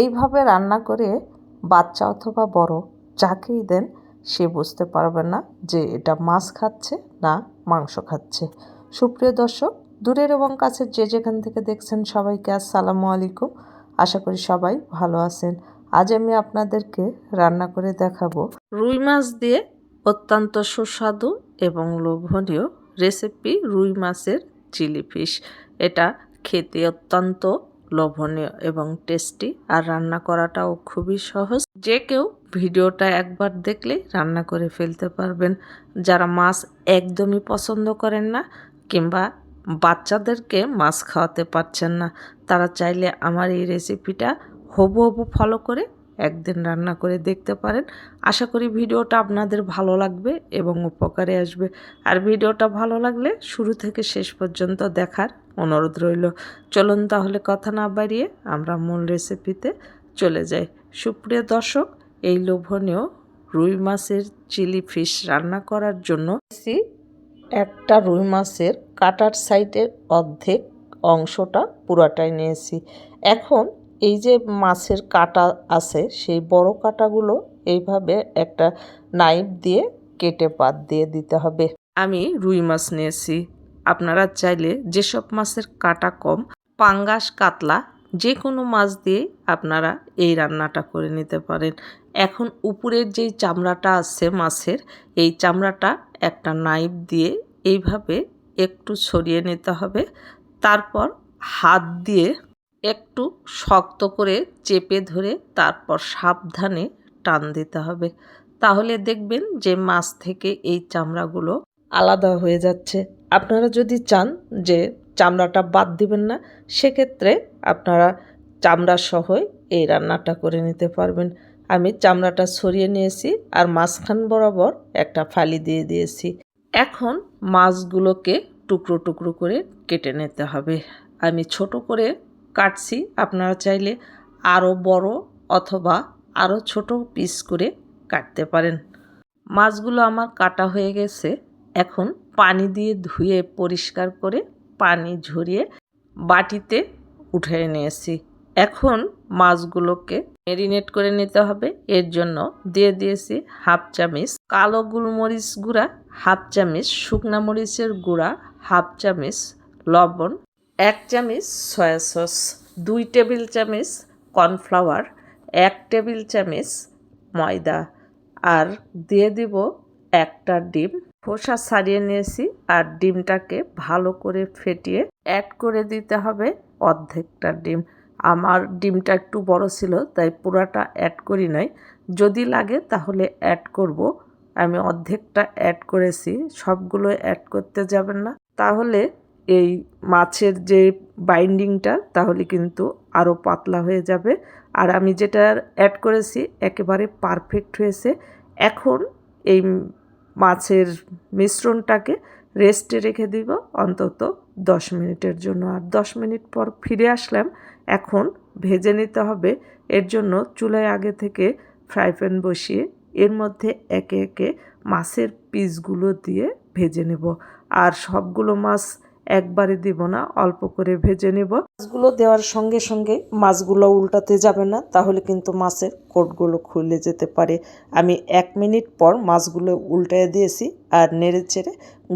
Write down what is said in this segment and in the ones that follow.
এইভাবে রান্না করে বাচ্চা অথবা বড় যাকেই দেন, সে বুঝতে পারবে না যে এটা মাছ খাচ্ছে না মাংস খাচ্ছে। সুপ্রিয় দর্শক, দূরের এবং কাছের যে যেখান থেকে দেখছেন সবাইকে আসসালামু আলাইকুম। আশা করি সবাই ভালো আছেন। আজ আমি আপনাদেরকে রান্না করে দেখাবো রুই মাছ দিয়ে অত্যন্ত সুস্বাদু এবং লোভনীয় রেসিপি রুই মাছের চিলি ফিশ। এটা খেতে অত্যন্ত লোভনীয় এবং টেস্টি। আর রান্না করাটাও খুবই সহজ। যে কেউ ভিডিওটা একবার দেখলে রান্না করে ফেলতে পারবেন। যারা মাছ একদমই পছন্দ করেন না কিংবা বাচ্চাদেরকে মাছ খাওয়াতে পারছেন না, তারা চাইলে আমার এই রেসিপিটা হবু হবু ফলো করে একদিন রান্না করে দেখতে পারেন। আশা করি ভিডিওটা আপনাদের ভালো লাগবে এবং উপকারে আসবে। আর ভিডিওটা ভালো লাগলে শুরু থেকে শেষ পর্যন্ত দেখার অনুরোধ রইল। চলুন তাহলে কথা না বাড়িয়ে আমরা মূল রেসিপিতে চলে যাই। সুপ্রিয় দর্শক, এই লোভনীয় রুই মাছের চিলি ফিশ রান্না করার জন্য একটা রুই মাছের কাটার সাইডের অর্ধেক অংশটা পুরাটাই নিয়েছি। এখন এই যে মাছের কাটা আছে, সেই বড় কাটাগুলো এইভাবে একটা নাইফ দিয়ে কেটে বাদ দিয়ে দিতে হবে। আমি রুই মাছ নিয়েছি। আপনারা চাইলে যেসব মাছের কাটা কম, পাঙ্গাস, কাতলা যে কোনো মাছ দিয়ে আপনারা এই রান্নাটা করে নিতে পারেন। এখন উপরের যেই চামড়াটা আছে মাছের, এই চামড়াটা একটা নাইফ দিয়ে এইভাবে একটু ছড়িয়ে নিতে হবে। তারপর হাত দিয়ে একটু শক্ত করে চেপে ধরে তারপর সাবধানে টান দিতে হবে। তাহলে দেখবেন যে মাছ থেকে এই চামড়াগুলো আলাদা হয়ে যাচ্ছে। আপনারা যদি চান যে চামড়াটা বাদ দিবেন না, সেক্ষেত্রে আপনারা চামড়া সহই এই রান্নাটা করে নিতে পারবেন। আমি চামড়াটা সরিয়ে নিয়েছি আর মাঝখান বরাবর একটা ফালি দিয়ে দিয়েছি। এখন মাছগুলোকে টুকরো টুকরো করে কেটে নিতে হবে। আমি ছোট করে কাটছি। আপনারা চাইলে আরও বড় অথবা আরও ছোট পিস করে কাটতে পারেন। মাছগুলো আমার কাটা হয়ে গেছে। এখন পানি দিয়ে ধুয়ে পরিষ্কার করে পানি ঝরিয়ে বাটিতে উঠে নিয়েছি। এখন মাছগুলোকে ম্যারিনেট করে নিতে হবে। এর জন্য দিয়ে দিয়েছি হাফ চামিচ কালো গোলমরিচ গুঁড়া, হাফ চামিচ শুকনা মরিচের গুঁড়া, হাফ চামিচ লবণ এক চামিচ সয়া সস, দুই টেবিল চামিচ কর্নফ্লাওয়ার, এক টেবিল চামিচ ময়দা আর দিয়ে দিব একটা ডিম। খোসা ছাড়িয়ে নিয়েছি আর ডিমটাকে ভালো করে ফেটিয়ে অ্যাড করে দিতে হবে অর্ধেকটা ডিম। আমার ডিমটা একটু বড় ছিল, তাই পুরাটা অ্যাড করি নাই। যদি লাগে তাহলে অ্যাড করব। আমি অর্ধেকটা অ্যাড করেছি, সবগুলো অ্যাড করতে যাবেন না। তাহলে এই মাছের যে বাইন্ডিংটা তাহলে কিন্তু আরও পাতলা হয়ে যাবে। আর আমি যেটা অ্যাড করেছি, একেবারে পারফেক্ট হয়েছে। এখন এই মাছের মিশ্রণটাকে রেস্টে রেখে দিব, অন্তত দশ মিনিটের জন্য। আর দশ মিনিট পর ফিরে আসলাম। এখন ভেজে নিতে হবে। এর জন্য চুলায় আগে থেকে ফ্রাই প্যান বসিয়ে, এর মধ্যে একে একে মাছের পিসগুলো দিয়ে ভেজে নেব। আর সবগুলো মাছ একবারে দিব না, অল্প করে ভেজে নেব। মাছগুলো দেওয়ার সঙ্গে সঙ্গে মাছগুলো উল্টাতে যাবে না, তাহলে কিন্তু মাছের কোটগুলো খুলে যেতে পারে। আমি এক মিনিট পর মাছগুলো উল্টায় দিয়েছি আর নেড়ে চেড়ে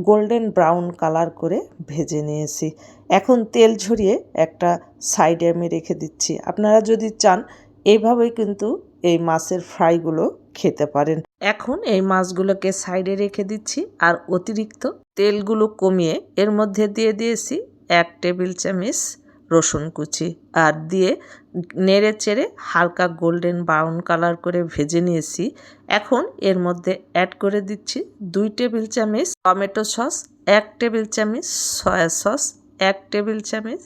গোল্ডেন ব্রাউন কালার করে ভেজে নিয়েছি। এখন তেল ঝরিয়ে একটা সাইডে আমি রেখে দিচ্ছি। আপনারা যদি চান এইভাবেই কিন্তু এই মাছের ফ্রাইগুলো খেতে পারেন। এখন এই মাছগুলোকে সাইডে রেখে দিচ্ছি আর অতিরিক্ত তেলগুলো কমিয়ে এর মধ্যে দিয়ে দিয়েছি এক টেবিল চামচ রসুন কুচি আর দিয়ে নেড়ে চেড়ে হালকা গোল্ডেন ব্রাউন কালার করে ভেজে নিয়েছি। এখন এর মধ্যে অ্যাড করে দিচ্ছি দুই টেবিল চামচ টমেটো সস, এক টেবিল চামচ সয়া সস, এক টেবিল চামচ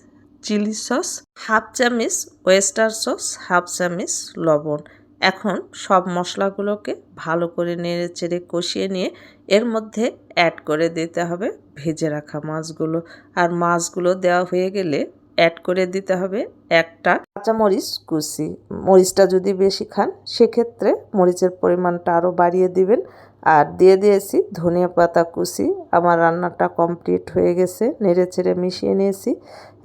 চিলি সস, হাফ চামচ ওয়েস্টার সস, হাফ চামচ লবণ। এখন সব মশলাগুলোকে ভালো করে নেড়ে চেড়ে কষিয়ে নিয়ে এর মধ্যে অ্যাড করে দিতে হবে ভেজে রাখা মাছগুলো। আর মাছগুলো দেওয়া হয়ে গেলে অ্যাড করে দিতে হবে একটা কাঁচামরিচ কুচি। মরিচটা যদি বেশি খান, সেক্ষেত্রে মরিচের পরিমাণটা আরও বাড়িয়ে দিবেন। আর দিয়ে দিয়েছি ধনিয়া পাতা কুচি। আমার রান্নাটা কমপ্লিট হয়ে গেছে, নেড়ে চেড়ে মিশিয়ে নিয়েছি।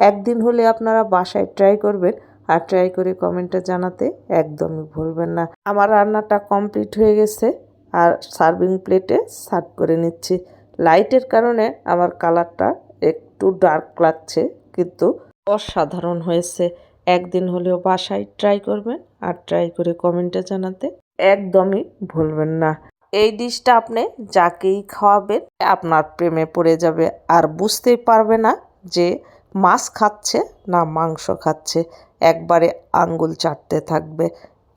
একদিন হলে আপনারা বাসায় ট্রাই করবেন। আর ট্রাই করে কমেন্টে জানাতে একদমই ভুলবেন না। আমার রান্নাটা কমপ্লিট হয়ে গেছে আর সার্ভিং প্লেটে সার্ভ করে নিচ্ছি। লাইটের কারণে আমার কালারটা একটু ডার্ক লাগছে, কিন্তু অসাধারণ হয়েছে। একদিন হলেও বাসায় ট্রাই করবেন আর ট্রাই করে কমেন্টে জানাতে একদমই ভুলবেন না। এই ডিশটা আপনি যাকেই খাওয়াবেন, আপনার প্রেমে পড়ে যাবে। আর বুঝতেই পারবে না যে মাছ খাচ্ছে না মাংস খাচ্ছে। একবারে আঙ্গুল চাটতে থাকবে।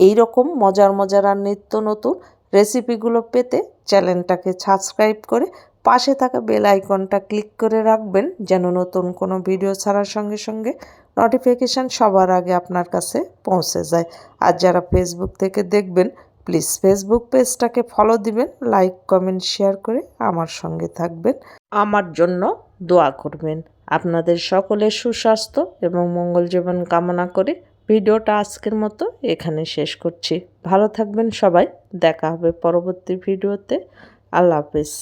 এই রকম মজার মজার আর নিত্য নতুন রেসিপিগুলো পেতে চ্যানেলটাকে সাবস্ক্রাইব করে পাশে থাকা বেল আইকনটা ক্লিক করে রাখবেন, যেন নতুন কোনো ভিডিও ছাড়ার সঙ্গে সঙ্গে নোটিফিকেশান সবার আগে আপনার কাছে পৌঁছে যায়। আর যারা ফেসবুক থেকে দেখবেন প্লিজ ফেসবুক পেজটাকে ফলো দিবেন লাইক কমেন্ট শেয়ার করে আমার সঙ্গে থাকবেন। আমার জন্য দোয়া করবেন। আপনাদের সকলের সুস্বাস্থ্য এবং মঙ্গল জীবন কামনা করে ভিডিওটা আজকের মতো এখানে শেষ করছি। ভালো থাকবেন সবাই। দেখা হবে পরবর্তী ভিডিওতে। আল্লাহ হাফেজ।